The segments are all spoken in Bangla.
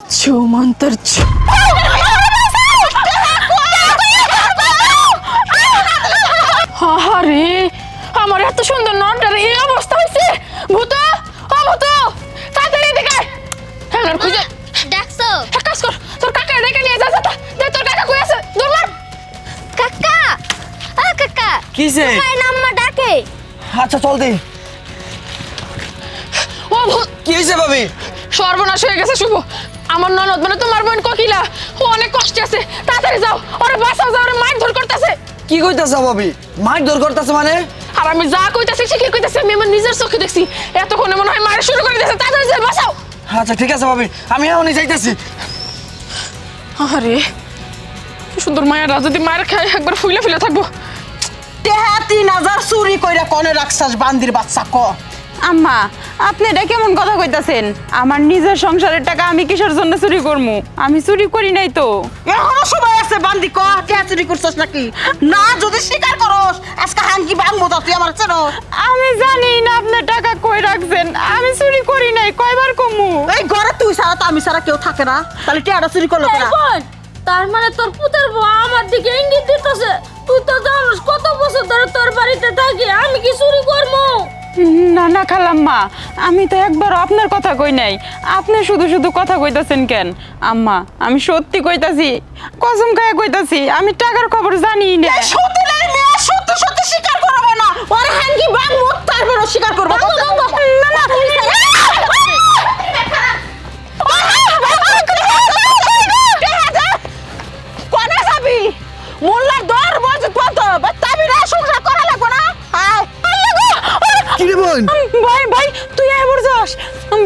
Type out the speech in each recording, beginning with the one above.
ছু মন্তর ছু আরে আমার এত সুন্দর নটার এই অবস্থা হয়েছে। ভূত ও ভূত তাড়াতাড়ি এদিকে হ্যাঁ খুঁজে। ডাকছো? এক কাজ কর তোর কাকা ডেকে নিয়ে যা যা দে তোর কাকা কই আছে? দূর মার। কাকা ও কাকা কিসে তোমার নাম্মা ডাকে? আচ্ছা চল দে। ও ভূত কি হয়েছে ভাবি? সর্বনাশ হয়ে গেছে শুভ। আমার ননদ মানে তোমার বোন কোকিলা ও অনেক কষ্টে আছে। তাড়াতাড়ি যাও ওরে বাঁচাও যাও ওরে মাইর ধর করতেছে। কি কইতাছ ভাবি? মাইক দর করতেছে মানে? আর আমি যা কইতাছি সে কি কইতাছি আমি আমার নিজের চোখে দেখছি। এতক্ষণে মনে হয় মায়ের শুরু করে দিয়েছে তাড়াতাড়ি যাও বাঁচাও। আচ্ছা ঠিক আছে ভাবি আমি এখনই যাইতেছি। আরে কি সুন্দর মায়েরা যদি মায়ের খায় একবার ফুলে ফুলে থাকব। টেহা তিন হাজার চুরি কইরা কনে রাখছাস বান্দির বাচ্চা ক? আম্মা আপনি এটা কেমন কথা কইতাছেন? আমার নিজের সংসারের টাকা আমি কিসের জন্য চুরি করব আমি চুরি করি নাই তো। এখনও সময় আছে বান্দি ক টেহা চুরি করছস নাকি? না যদি স্বীকার করস আজকে হাঙ্কি ভাঙবো তা তুই আমার চেনো। আমি জানি না আপনার টাকা কই রাখছেন আমি চুরি করি নাই কয়বার কমু? এই ঘরে তুই ছাড়া তো আমি ছাড়া কেউ থাকে না তাহলে টেহাটা চুরি করল কেনা? তার মানে তোর পুতের বউ আমার দিকে ইঙ্গিত দিতেছে। তুই তো জানিস কত বছর ধরে তোর বাড়িতে থাকি আমি কি চুরি করব? না না খালাম্মা আমি তো একবার আপনার কথা কই নাই। আপনি শুধু শুধু কথা কইতাছেন কেন? আম্মা আমি সত্যি কইতাছি কসম খায় কইতাছি আমি টাকার খবর জানি না। সত্যি নাই মেয়ে সত্যি সত্যি স্বীকার করব না। ওর হাঙ্কি মুখ তারপর স্বীকার করব। বোন ভাই ভাই তুই এবার যাস।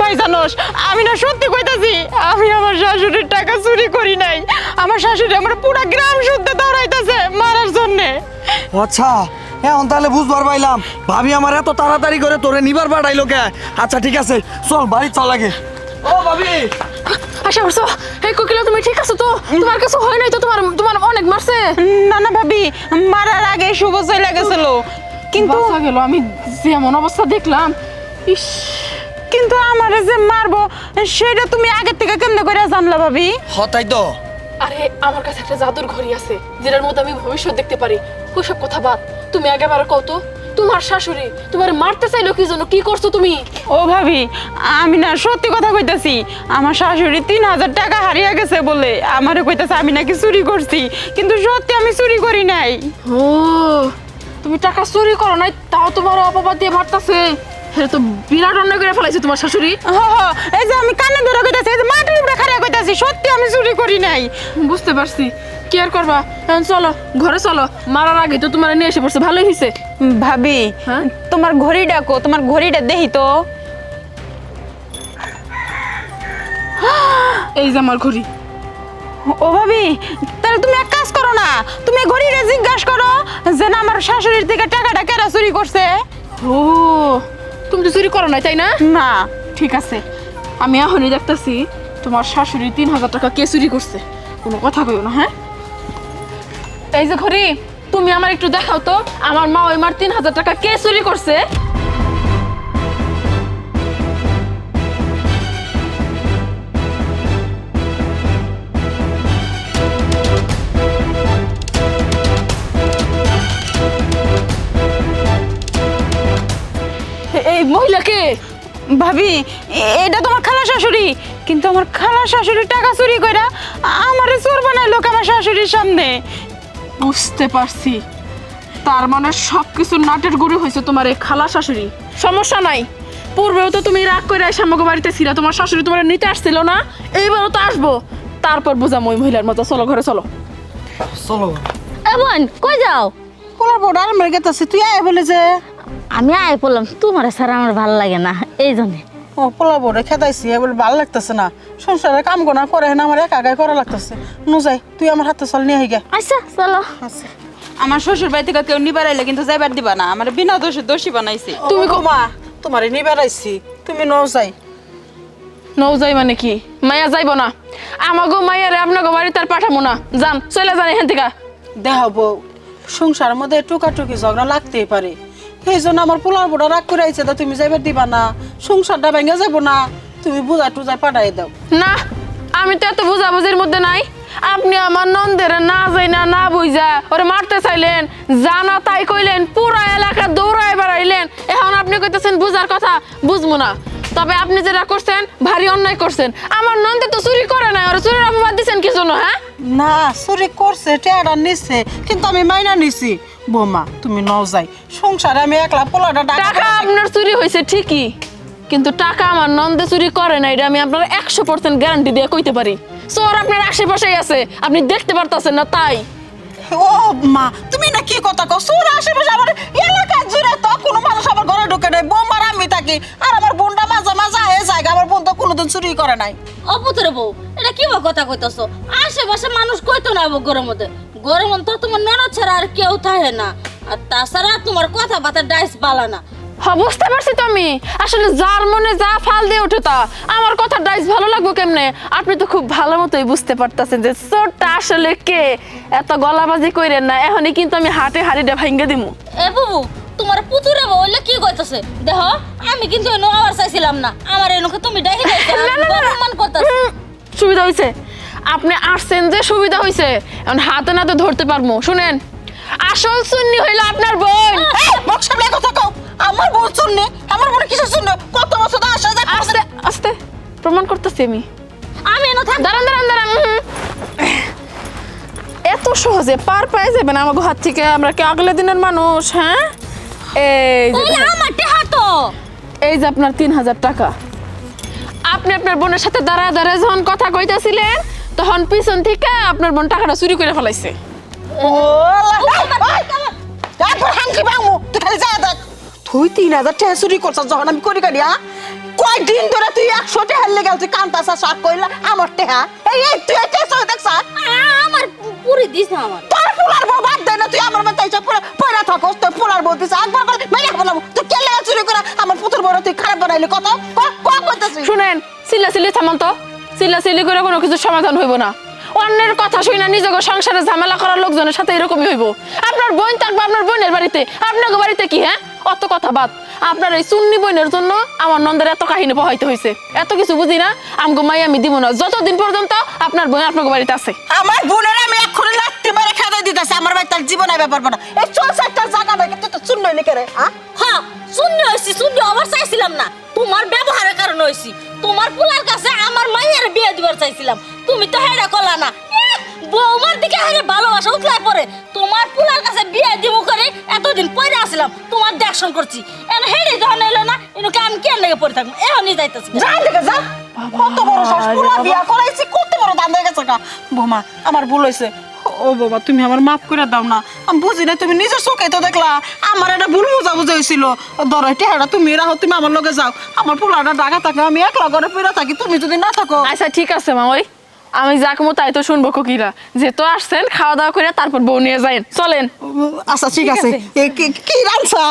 ভাই জানোস আমি না সত্যি কইতাছি আমি আমার শাশুড়ির টাকা চুরি করি নাই। আমার শাশুড়ি আমার পুরা গ্রাম শুদ্ধ দৌড়াইতাছে মারার জন্যে। আচ্ছা এখন তাহলে বুঝবার পাইলাম। ভাবি আমার এত তাড়াতাড়ি করে তোরে নিবার পাঠাইলো কে? আচ্ছা ঠিক আছে চল বাড়ি চল আগে। ও ভাবি! আশা করছ এই কোকিলা তুমি ঠিক আছো তো? তোমার কিছু হয় নাই তো তোমার তোমার অনেক মারছে? না না ভাবি মারার আগে শুভ চলে গেছিল। কিন্তু বাঁচা গেল আমি যেমন অবস্থা দেখলাম ইস। কিন্তু আমারে যে মারবো সেটা তুমি আগে থেকে কেমনে করে জানলা ভাবি? হতাই তো। আরে আমার কাছে একটা জাদুর ঘড়ি আছে যেটার মধ্যে আমি ভবিষ্যৎ দেখতে পারি। ওইসব কথা বাদ তুমি আগেবার কত তোমার শাশুড়ি তোমার মারতে চাইলো কি জন্য? কি করছ তুমি? ও ভাবি আমি না সত্যি কথা কইতাছি আমার শাশুড়ি তিন হাজার টাকা হারিয়ে গেছে বলে আমারে কইতাছে আমি নাকি চুরি করছি কিন্তু সত্যি আমি চুরি করি নাই। ও তুমি টাকা চুরি করো নাই তাও তোমার অপবাদ দিয়ে মারতাছে। হ্যাঁ তো বিরাট অন্যায় করে ফেলাইছে তোমার শাশুড়ি। এই যে আমি কানে ধরে কইতাছি এই যে মাটির উপরে খাড়া কইতাছি সত্যি আমি চুরি করি নাই। বুঝতে পারছি। কি আর করবা? এখন চলো ঘরে চলো। মারার আগে তো তোমার নিয়ে এসে পড়ছে ভালোই হয়েছে ভাবি হ্যাঁ? তোমার ঘড়ি ডাকো তোমার ঘড়িটা দেখি তো। এই যে আমার ঘড়ি। ও ভাবি তাহলে তুমি এক কাজ করো না তুমি ঘড়িটা জিজ্ঞাসা করো যে না আমার শাশুড়ির থেকে টাকাটা কেরা চুরি করছে? ও তুমি তো চুরি করো নাই তাই না? না। ঠিক আছে। আমি এখনই দেখতেছি তোমার শাশুড়ি তিন হাজার টাকা কে চুরি করছে। কোনো কথা কইও না হ্যাঁ? এই যে ঘড়ি তুমি আমার একটু দেখাও তো আমার মা ওই মার তিন হাজার টাকা কে চুরি করছে? ভাবি এটা তোমার খালা শাশুড়ি? কিন্তু আমার খালা শাশুড়ির টাকা চুরি কইরা আমারে চোর বানাইলো আমার শাশুড়ির সামনে? বুঝতে পারছি। তার মানে সব কিছু নাটের গুরু হয়েছে তোমার এই খালা শাশুড়ি। সমস্যা নাই। পূর্বেও তো তুমি রাগ করে এসে আমাকে বাড়িতে ছিল তোমার শাশুড়ি তোমার নিতে আসছিল না? এইবারও তো আসব। তারপর বোঝাম ওই মহিলার মতো চলো ঘরে চলো। চলো। এ বোন কই যাও? পোলার বড় আর মেরে গেতাছি তুই আয় বলে যে। আমি আয় পড়লাম তোমার ছাড়া আমার ভালো লাগে না। এই জন্যে ও পোলার বড় খেদাইছি এবার ভালো লাগতেছে না। সংসারে কাম গোনা করে না আমার একা একাই করা লাগতেছে। নু যাই তুই আমার হাতে চল নিয়ে গে আচ্ছা চলো। আচ্ছা। আমার শ্বশুর বাড়ি থেকে কেউ নিবার আইলে কিন্তু যাইবার দিবা না। আমার বিনা দোষে দোষী বানাইছে। তুমি মা তোমারে নিবার আইছি তুমি নও যাই। নৌ যাই মানে কি? মায়া যাইব না। আমাগো মায়ারে আপনাকে বাড়িতে আর পাঠাবো না। যান চলে যান এখান থেকে। দেহ বউ সংসারের মধ্যে টুকাটুকি ঝগড়া লাগতেই পারে। সেই জন্য আমার পোলার বড় রাগ করে আইছে তা তুমি যাইবার দিবা না। সংসারটা ভেঙে যাব না। তুমি বুঝা টুজা পাঠাই দাও। না আমি তো এত বুঝাবুঝির মধ্যে নাই। আপনি আমার নন্দের না যাই না না বুঝা। ওরে মারতে চাইলেন জানা তাই কইলেন পুরা এলাকা দৌড়ায় বেড়াইলেন। এখন আপনি কইতেছেন বুঝার কথা বুঝব না। তবে আপনি যেটা করছেন ভারী অন্যায় করছেন। আমার নন্দে তো চুরি করে না ওরা চুরির অপবাদ দিচ্ছেন কি জন্য হ্যাঁ? না চুরি করছে টেয়ারা নিচ্ছে কিন্তু আমি মাইনা নিছি। বোমা তুমি নও যাই। সংসারে আমি একলা পোলাটা টাকা আপনার চুরি হয়েছে ঠিকই। কিন্তু টাকা আমার নন্দে চুরি করে না এটা আমি আপনার একশো পার্সেন্ট গ্যারান্টি দিয়ে কইতে পারি। চোর আপনার আশেপাশেই আছে আপনি দেখতে পারতেছেন না তাই। ও মা তুমি না কি কথা কও? সুর আশেপাশে আমার এলাকা জুড়ে তো কোনো মানুষ আমার ঘরে ঢুকে নাই বৌমার আমি থাকি আর আমার বোনটা মাঝে মাঝে আয়ে যায় আমার বোন তো কোনোদিন চুরি করে নাই। অপুতরে বউ এটা কি বা কথা কইতাছো? আশেপাশে মানুষ কইতো না বউ গরম মধ্যে। গরম তো তোমার ননদ ছাড়া আর কেউ থাকে না। আর তাছাড়া তোমার কথা বাতা ডাইস বালা না। হ্যাঁ বুঝতে পারছি তো আমি আসলে যার মনে যা ফাল দিয়ে ওঠে তা আমার কথা ডাইস ভালো লাগবো কেমনে? আপনি তো খুব ভালো মতোই বুঝতে পারতেছেন যে চোরটা আসলে কে? এত গলাবাজি কইরেন না এখনই কিন্তু আমি হাটে হাড়িটা ভাঙ্গে দিমু। এ বাবু তোমার পুতুরে বললে কি কইতাছে? দেখ আমি কিন্তু এনো আবার চাইছিলাম না। আমার এনুকে তুমি না, না। অপমান করতেছ। সুবিধা হয়েছে আপনি আসছেন যে সুবিধা হয়েছে এখন হাতে নাতে ধরতে পারব শুনেন আসল সুন্নি হইল আপনার বোন। সামলে কথা কও আমার বোন শুননে আমার বোন কিসের শুননে কত বছর ধরে আসা যায় আস্তে আস্তে প্রমাণ করতেছি আমি। আমি এনো থাক দাঁড়ান দাঁড়ান দাঁড়ান এত সহজে পার পেয়ে যাবেন আমাকে হাত থেকে। আমরা কি আগলে দিনের মানুষ হ্যাঁ? এই যে আমার তো এই যে আপনার তিন হাজার টাকা। আপনি আপনার বোনের সাথে দাঁড়ায় দাঁড়ায় যখন কথা কইতেছিলেন তখন পিছন থেকে আপনার বোন টাকাটা চুরি করে ফেলাইছে। ও তুই খালি যা দেখ। তুই তিন হাজার টাকা চুরি করছিস যখন আমি করি হ্যাঁ? কয়দিন ধরে তুই একশো টাকা লেগে তুই কান্তাছ শাক কইলা আমার টেহা এই এই তুই চলে দেখছ আ, আমার পুরি দিস না আমার। তোর ফুলার বউ বাদ দে না তুই আমার এসে পুরো পয়রা থাকস তোর ফুলার বউ দিছে। একবার করে মেরে বললাম তুই কে লেগে চুরি করে আমার পুতুর বড় তুই খারাপ বানাইলি? কত? শুনেন চিল্লা চিল্লি থামান তো। চিল্লা চিল্লি করে কোনো কিছু সমাধান হইব না। অন্যের কথা শুই না নিজেকে সংসারে ঝামেলা করার লোকজনের সাথে এরকমই হইব। আপনার বোন থাকবে আপনার বোনের বাড়িতে। আপনাকে বাড়িতে কি হ্যাঁ? অত কথা বাদ। আপনার এই সুন্নি বোনের জন্য আমার নন্দের এত কাহিনী প্রভাবিত হয়েছে এত কিছু বুঝি না আমগো মাই আমি দিব না। যতদিন পর্যন্ত আপনার বোন আপনাকে বাড়িতে আছে। আমার বোনের আমি এক্ষুনি লাত্তি মেরে খেতে দিতেছি আমার ভাই তার জীবনে ব্যাপার না। এই চল একটা জায়গা দেখে তুই তো শূন্য নি করে হ্যাঁ হ্যাঁ শূন্য হয়েছি শূন্য আবার চাইছিলাম না। তোমার ব্যবহারের কারণে হয়েছি তোমার পোলার কাছে আমার মাইয়ের বিয়ে দিবার চাইছিলাম। তুমি তো হেডা করলা না। বৌমার দিকে হেরে ভালোবাসা উতলাই পরে। তোমার পোলার কাছে বিয়ে দিব করে এতদিন পরে আসলাম তোমার দেখশন করছি। এন হেডে যখন এলো না এনুকে আমি কেন লেগে পড়ে থাকব? এখনই যাইতেছি। যা দেখে যা কত বড় শ্বাস পুরা বিয়া করাইছি কত বড় দাম হয়ে গেছে বোমা আমার ভুল হয়েছে ও বাবা তুমি আমার মাফ করে দাও না। আমি বুঝি না তুমি নিজের চোখে তো দেখলা। আমার একটা ভুল বোঝা বুঝা হয়েছিল ধরো টেহারা তুমি রাহো তুমি আমার লগে যাও। আমার পোলাটা ডাকা থাকে আমি একলা ঘরে ফিরে থাকি তুমি যদি না থাকো। আচ্ছা ঠিক আছে মামই আমি যা কমো তাই তো শুনব কোকিলা তো আসছেন খাওয়া দাওয়া করে তারপর বউ নিয়ে যাই চলেন। আচ্ছা ঠিক আছে। কি- রানছা